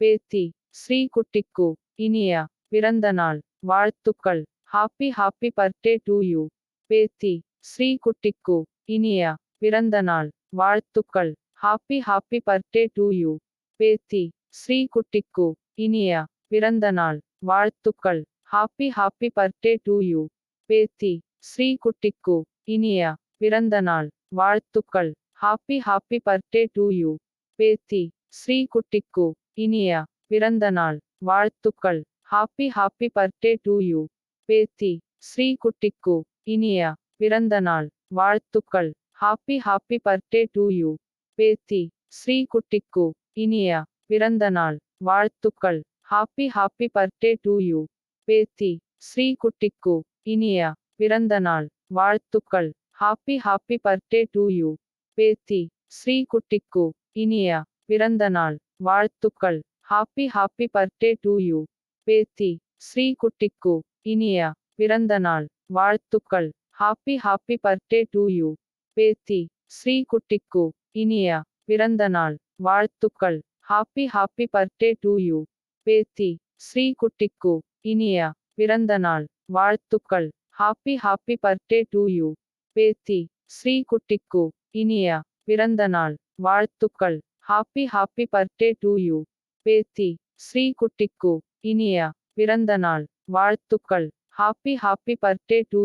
பேத்தி ஸ்ரீ குட்டிக்கு இனிய பிறந்த நாள் வாழ்த்துக்கள். Happy happy birthday to you பேத்தி ஸ்ரீ குட்டிக்கு இனிய பிறந்த நாள் வாழ்த்துக்கள். Happy happy birthday to you பேத்தி ஸ்ரீ குட்டிக்கு இனிய பிறந்த நாள் வாழ்த்துக்கள். Happy happy birthday to you பேத்தி ஸ்ரீ குட்டிக்கு இனிய பிறந்த நாள் வாழ்த்துக்கள். Happy happy birthday to you பேத்தி ஸ்ரீ குட்டிக்கு இனிய பிறந்த நாள் வாழ்த்துக்கள். Happy happy birthday to you பேத்தி ஸ்ரீ குட்டிக்கு இனிய பிறந்த நாள் வாழ்த்துக்கள். Happy happy birthday to you பேத்தி ஸ்ரீ குட்டிக்கு இனிய பிறந்த நாள் வாழ்த்துக்கள். Happy happy birthday to you பேத்தி ஸ்ரீ குட்டிக்கு இனிய பிறந்த நாள் வாழ்த்துக்கள். Happy happy birthday to you பேத்தி ஸ்ரீ குட்டிக்கு இனிய பிறந்த நாள் வாழ்த்துக்கள். Happy happy birthday to you பேத்தி ஸ்ரீ குட்டிக்கு இனிய பிறந்த நாள். வாழ்த்துக்கள். Happy happy birthday to you பேத்தி ஸ்ரீ குட்டிக்கு இனிய பிறந்த நாள். வாழ்த்துக்கள். Happy happy birthday to you பேத்தி ஸ்ரீ குட்டிக்கு இனிய பிறந்த நாள். வாழ்த்துக்கள். Happy happy birthday to you பேத்தி ஸ்ரீ குட்டிக்கு இனிய பிறந்த நாள். வாழ்த்துக்கள். Happy happy birthday to you பேத்தி ஸ்ரீ குட்டிக்கு இனிய பிறந்த நாள் வாழ்த்துக்கள். Happy happy birthday to you